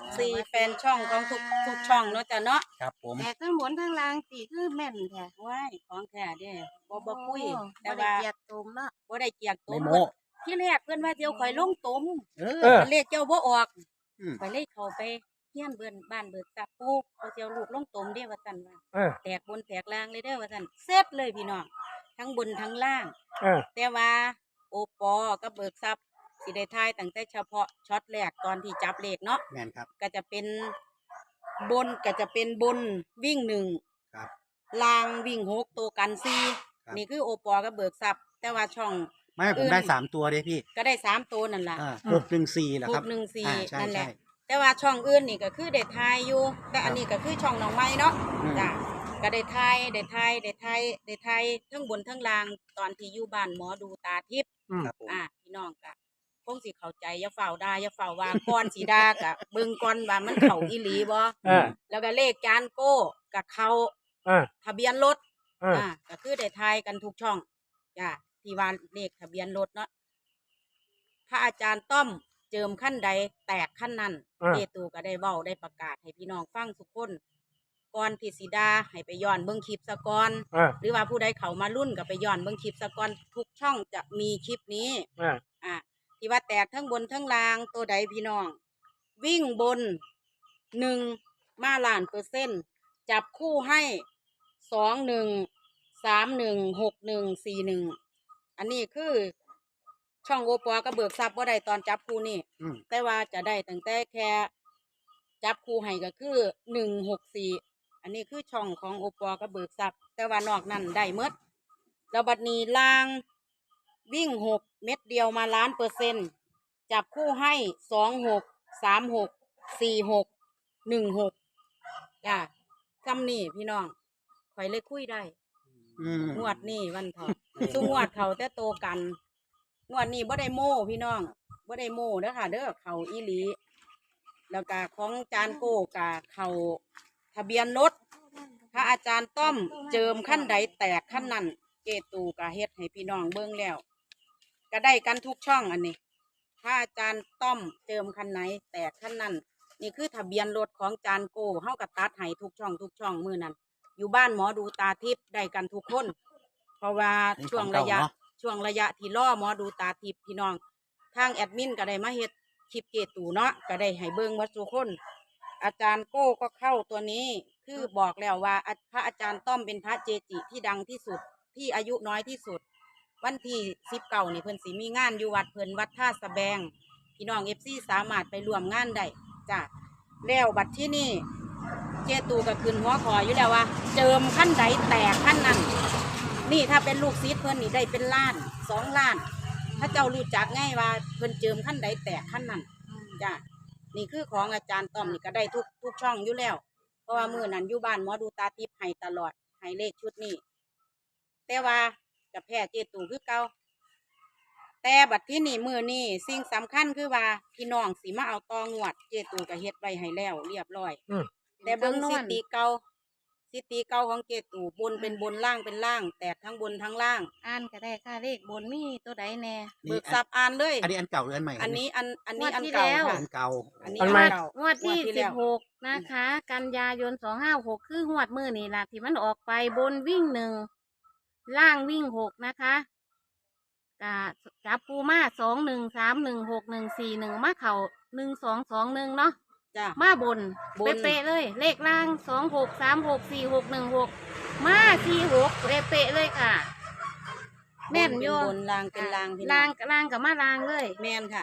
FC แฟนช่องของทุกทุกช่องเนาะจ้ะเนาะครับผม แต่ทั้งบนทั้งล่างสิคือแม่นแท้ว้ายของแท้เด้บ่บ่คุยโอ้แต่บ่ได้ว่าเกลียดตมเนาะบ่ได้เกียกตไม่มโม้ที่แรกเพิ่นว่าเดี๋ยวข่อยลงตมเอเอออ เลขเจ้าบ่ออกอืม ข่อยเลยเข้าไปเฮียนเบิ่นบ้านเบิกตาปูเขาสิเอาลูกลงตมเด้ว่าซั่นว่าเออแตกบนแตกล่างเลยเด้อว่าซั่นเสร็จเลยพี่น้องทั้งบนทั้งล่าง เออแต่ว่า โอปอกับเบิกทรัพย์ สิได้ทายตั้งแต่เฉพาะช็อตแรกตอนที่จับเลขเนาะแม่นครับ ก็จะเป็นบนก็จะเป็นบนวิ่งหนึ่งครับล่างวิ่งหกตัวกันสี่ครับ นี่คือโอปอกับเบิกทรัพย์ แต่ว่าช่อง ไม่ผมได้สามตัวเลยพี่ก็ได้สามตัวนั่นล่ะอ่าหกหนึ่งสี่เหรอหครับกหนึ่งสี่อ่าใช่นั่นแหละ ใช่แต่ว่าช่องอื่นนี่ก็คือได้ทายอยู่ แต่อันนี้ก็คือช่องน้องไม้เนาะอืมจ้ะก็ได้ทายได้ทายได้ทายได้ทายทั้งบนทั้งล่างตอนที่อยู่บ้านหมอดูตาทิพย์อืมครับผม อะพี่น้องกะค งสิเข้าใจอย่าเฝ้าด่าอย่าเฝ้าว่าก่อนสิด่ากะเบิ่งก่อนว่ามันเข้าอีหลีบ่เออแล้วก็เลขจานโก้กับเขาเออทะเบียนรถเอออ่าก็คือได้ทายกันทุกช่องจ้ะที่ว่าเลขทะเบียนรถเนาะพระอาจารย์ต้อมเจิมขั้นใดแตกขั้นนั้นเออเจตูก็ได้เว้าได้ประกาศให้พี่น้องฟังทุกคนก่อนที่สิดาให้ไปย้อนเบิ่งคลิปซะก่อนเออหรือว่าผู้ใดเขามารุ่นก็ไปย้อนเบิ่งคลิปซะก่อนทุกช่องจะมีคลิปนี้เอออะ ที่ว่าแตกทั้งบนทั้งล่างตัวใดพี่น้อง วิ่งบนหนึ่งมาล้านเปอร์เซ็นต์จับคู่ให้สองหนึ่งสามหนึ่งหกหนึ่งสี่หนึ่งอันนี้คือช่องโอปอก็เบิกทรัพย์ว่าได้ตอนจับคู่นี่อืม แต่ว่าจะได้ตั้งแต่แค่จับคู่ให้ก็คือหนึ่งหกสี่อันนี้คือช่องของโอปอก็เบิกทรัพย์แต่ว่านอกนั้นได้เมดแล้วบัดนี้ลาง วิ่งหกเม็ดเดียวมาล้านเปอร์เซ็นต์จับคู่ให้สองหกสามหกสี่หกหนึ่งหกจ้ะซ้ำนี่พี่น้องข่อยเลยคุยได้อืมงวดนี่วันเถอะสู้งวดเขาแต่โตกันงวดนี้บ่ได้โม่พี่น้องบ่ได้โม่เด้อค่ะ เด้อเขาอีหลี แล้วก็ของจานโก้กะเขาทะเบียนรถพระอาจารย์ต้อมเจิมขั้นใดแตกขั้นนั้นเจตูกะเฮ็ดให้พี่น้องเบิ่งแล้ว ก็ได้กันทุกช่องอันนี้พระอาจารย์ต้อมเจิมคันไหน แตกขั้นนั้น นี่คือทะเบียนรถของจานโก้เฮากะตัดให้ทุกช่องทุกช่องมือนั้น อยู่บ้านหมอดูตาทิพย์ได้กันทุกคน เพราะว่านี่ช่วงของระเก่ายะเนาะช่วงระยะที่ล่อหมอดูตาทิพย์พี่น้อง ทางแอดมินก็ได้มาเฮ็ดคลิปเกตูเนาะก็ได้ให้เบิ่งวัดทุกคน อาจารย์โก้ก็เข้าตัวนี้ คือบอกแล้วว่าอาพระอาจารย์ต้อมเป็นพระเจจิที่ดังที่สุดที่อายุน้อยที่สุด วันที่สิบเก่านี่เพิ่นสิมีงานอยู่วัดเพิ่นวัดท่าสะแบงพี่น้องเอฟซีสามารถไปร่วมงานได้จ้ะแล้วบัดที่นี่เจตูก็ขึ้นหัวคออยู่แล้วว่า เจิมขั้นใดแตกขั้นนั้นนี่ถ้าเป็นลูกศิษย์เพิ่นนี่ได้เป็นล้านสองล้าน ถ้าเจ้ารู้จักง่ายว่าเพิ่นเจิมขั้นใดแตกขั้นนั้นจ้ะนี่คือของอาจารย์ต้อมนี่ก็ได้ทุกทุกช่องอยู่แล้ว เพราะว่ามือนั้นอยู่บ้านหมอดูตาทิพย์ให้ตลอดให้เลขชุดนี้แต่ว่า กับแพ้เจตูคือเก่าแต่บัดที่นี่มือนี่สิ่งสำคัญคือว่าพี่น้องสิมาเอาตองวด เจตูก็เฮ็ดไว้ให้แล้ว เรียบร้อย อืม แต่เบิ่งสิติเก่าสิติเก่าของเจตูบนเป็นบนล่างเป็นล่าง แตกทั้งบนทั้งล่าง อ่านก็ได้ค่ะเลขบนมีตัวใดแน่ เบิกซับอ่านเลย อันนี้อันเก่าหรืออันใหม่อันนี้อันอันนี้งวดอันที่เก่าแล้ว ค่ะ อันเก่าอันนี้อัอันนใหม่ เก่า งวดที่งวสิแล้บว หกนะคะ กันยายนสองห้าหกคืองวดมือนี่ล่ะที่มันออกไปบนวิ่งหนึ่ง ล่างวิ่งหกนะคะกะจับปูมาสองหนึ่งสามหนึ่งหกหนึ่งสี่หนึ่งมาเข่าหนึ่งสองสองหนึ่งเนาะจ้ะ มาบนบน เป๊ะๆเลย เลขล่างสองหกสามหกสี่หกหนึ่งหกมาสี่หกเป๊ะๆเลยค่ะ แม่นโยบนล่างเป็นล่างพี่น้องล่างล่างกับมาล่างเลย แม่นค่ะ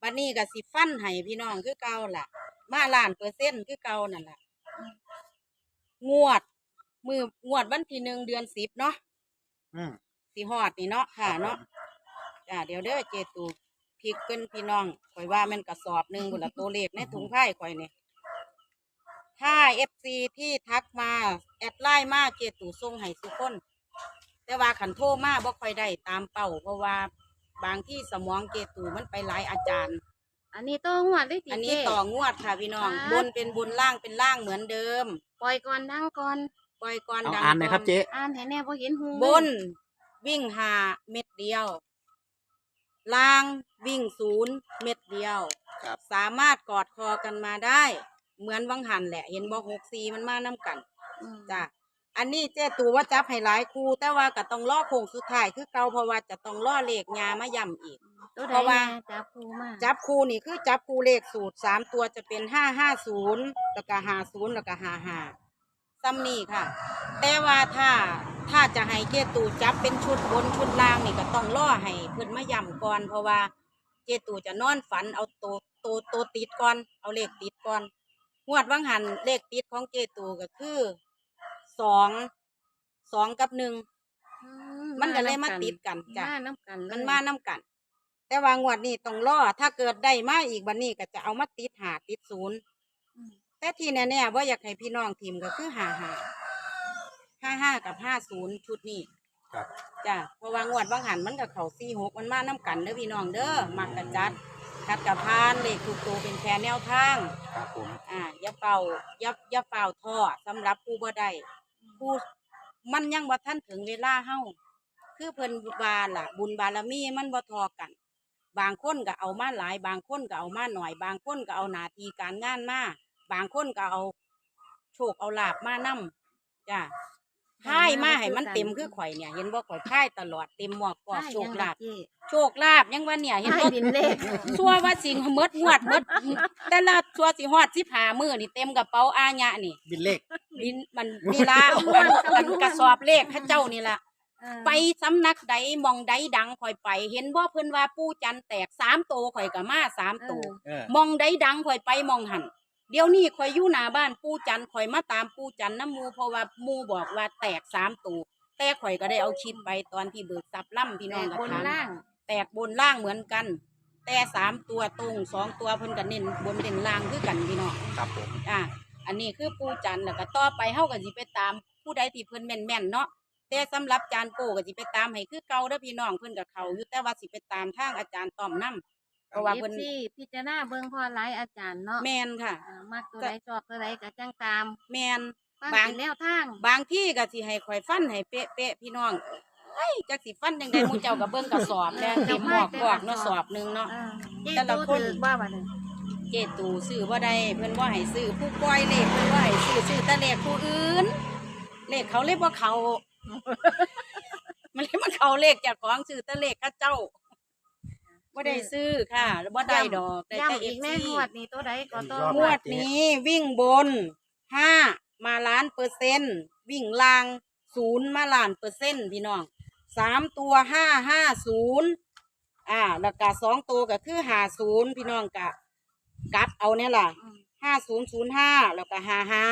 บัดนี้ก็สิฟันให้พี่น้องคือเก่าล่ะ มาล้านเปอร์เซ็นต์คือเก่านั่นล่ะ งวด มืองวดวันที่หนึ่งเดือนสิบเนาะ อืมสิฮอดนี่เนาะค่ะเนาะจ้าเดี๋ยวเด้อเจตูพริกเกินพี่น้องข่อยว่าแมันกระสอบหนึ่งบุนละตัวเลขในถุงไผ่ข่อยเนี่ยถ้าเอฟซีที่ทักมาแอดไลน์มาเจตูส่งให้ทุกคนแต่ว่าขันโทรมาบ่ค่อยได้ตามเป้าเพราะว่าบางที่สมองเจตูมันไปหลายอาจารย์ อันนี้ต้องงวดได้ติอันนี้เจ๊ ต่องวดค่ะพี่น้องครับบนเป็นบนล่างเป็นล่างเหมือนเดิม ปล่อยก่อนทั้งก่อน ปล่อยก่อนเอาดังอ่านหน่อยครับเจ๊อ่านให้แน่พอเห็นหูบน วิ่งหาเม็ดเดียว ล่างวิ่งศูนย์เม็ดเดียว ครับ สามารถกอดคอกันมาได้ เหมือนวังหันแหละ เห็นบอกหกซีมันมาน้กัน อืมจ้ะอันนี้เจ้ตูว่าจับให้หลายคู่แต่ว่าก็ต้องล่อโค้งสุดท้ายคือเก่าเพราะว่าจะต้องล่อเลขยามาย่ำอีก ตัวใดเพราะว่า แน่จับครูมาจับคู่นี่คือจับคู่เลขสูตรสามตัวจะเป็นห้าห้าศูนย์แล้วก็ห้าศูนย์แล้วก็ห้าห้า ซ้ำนี่ค่ะ แต่ว่าถ้าถ้าจะให้เจตูจับเป็นชุดบนชุดล่างนี่ก็ต้องล่อให้เพิ่นมาย่ำก่อนเพราะว่าเจตูจะนอนฝันเอาโตโตโตติดก่อน เอาเลขติดก่อนงวดวังหันเลขติดของเจตูก็คือสองสองกับหนึ่งอืมันก็เลยมาติดกันจ้ะมาน้ำกันเลยมันมาน้กัน แต่ว่างวดนี้ต้องรอถ้าเกิดได้มาอีกบันนี้ก็จะเอามาติดหาติดศูนย์อืม แต่ที่แน่ๆว่าอยากให้พี่น้องทีมก็คือหาหาห้าห้ากับห้าศูนย์ชุดนี้ครับ จ้ะเพราะว่างวดบางหันมันกับเขาสี่หกมันมาน้กันเด้อพี่น้องเด้อมักกะจัดคัดกับพานเลขถูกตัวเป็นแค่แนวทางครับผมอ่าอย่าเป่าอย่าอย่าเป่าท่อสำหรับผู้บ่ได้ผู้มันยังบ่ทันถึงเวลาเฮาคือเพิ่นว่าล่ะ บุญบารมีมันบ่ทอกัน บางคนก็เอามาหลาย บางคนก็เอามาหน่อย บางคนก็เอาหน้าที่การงานมา บางคนก็เอาโชคเอาลาบมานํจ้ะพ่ายมาให้มันเต็มคือข่อยเนี่ย เห็นบ่ข่อยพ่ายตลอดเต็มหมวกกอดใช่โชคยังลาบเจ๊โชคลาบยังว่าเนี่ยเห็นให้บ่บินเลขชัวว่าสิงหมดงวดหมดแต่ละชัวสิฮอดสิหามือนี่เต็มกระเป๋าอาญะนี่บินเลขบินมันนี่ละมันมันกระสอบเลขเข้าเจ้านี่ละเออไปสำนักใดหมองใดดังข่อยไป เห็นว่าเพิ่นว่าปู่จันแตกสามโตวข่อยก็มาสามโตวเออมองใดดังข่อยไปมองหัน เดี๋ยวนี้ข่อยอยู่หน้าบ้านปู่จันข่อยมาตามปู่จันน้ำหมูเพราะว่าหมูบอกว่าแตกสามโตวแต่ข่อยก็ได้เอาคลิปไปตอนที่เบิกทรัพย์ล่ำพี่น้องแต่กับบนทานล่าง แตกบนล่างเหมือนกัน แต่สามตัวตรงสองตัวเพิ่นก็เน้นบนเน้นล่างคือกันพี่น้องครับผมอะอันนี้คือปูจันทร์แล้วก็ต่อไปเฮาก็สิไปตามผู้ใดที่เพิ่นแม่นๆเนาะแต่สำหรับจานโกก็สิไปตามให้คือเก่าเด้อพี่น้องเพิ่นกับเขาอยู่แต่ว่าสิไปตามทางอาจารย์ต้อมนํ เพราะว่าเอเพิ่นฟซีพิจารณาเบิ่งพอหลายอาจารย์เนาะแม่นค่ะ อ่ามักตัวใดชอบตัวใดก็จังตามแม่นฟังบาง เป็นแนวทาง บางที่ก็สิให้ข่อยฟันให้เป๊ะๆพี่น้องเอ้ยจักสิฟันจังไดหมู่เจ้าก็เบิ่งกระสอบแล้วเต็มหมอกกอกเนาะสอบหนึงเนาะเออเจ๊แต่ละตู้คน ถือว่าบัดนี้เจตูซื้อบ่ได้เพิ่นว่าให้ซื้อผู้ปล่อยเลขเพิ่นว่าให้ซื้อซื้อแต่เลขผู้อื่น เลขเขาเลยบ่เขา มันเลยมาเขาเลขเจากของซื้อแต่เลขเข้าเจ้า บ่ได้ซื้อค่ะแล้วบ่ได้ดอกได้แต่ย้ำอีกแม่ FC งวดนี้ตัวใดก็ต้องงวดนี้วิ่งบนห้ามาล้านเปอร์เซ็นต์วิ่งล่างศูนย์มาล้านเปอร์เซ็นต์พี่น้องสามตัวห้าห้าศูนย์อ่าแล้วก็สองตัวก็คือห้าศูนย์พี่น้องกะกลับเอาเนี่ยล่ะอืมห้าศูนย์ศูนย์ห้าแล้วก็ห้าห้า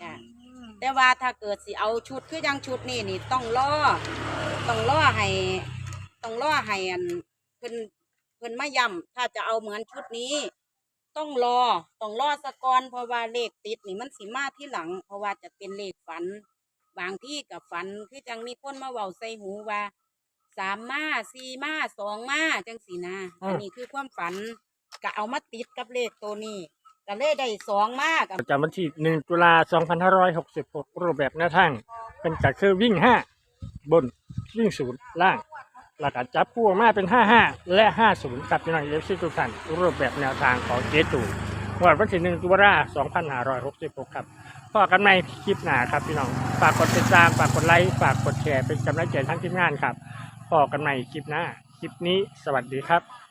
จ้ะ อืมแต่ว่าถ้าเกิดสิเอาชุดคืออยังชุดนี่นี่ต้องล่อต้องล่อให้ต้องล่อให้อันเพิ่นเพิ่นมาย้ำถ้าจะเอาเหมือนชุดนี้ ต้องรอต้องรอสะกอนเพราะว่าเลขติดนี่มันสิมาที่หลัง เพราะว่าจะเป็นเลขฝัน บางที่กับฝันคือจังมีคนมาเว้าใส่หูว่าสามมาสี่มาสองมาจังสีนะอันนี้คือความฝันก็เอามาติดกับเลขตัวนี้ก็เลยได้สองมากับประจำวันที่1ตุลา2566รูปแบบแนวทาง เป็นก็คือวิ่ง5บนวิ่งศูนย์ล่าง หลักการจับคู่มาเป็น 55 และ 50กับพี่น้องเอฟซีทุกท่านรูปแบบแนวทางของเจตูวันวันที่1ตุลา2566 ครับพอกันใหม่คลิปหน้าครับพี่น้อง ฝากกดติดตามฝากกดไลค์ฝากกดแชร์เป็นกำลังใจทั้งทีมงานครับพอกันใหม่คลิปหน้าคลิปนี้สวัสดีครับ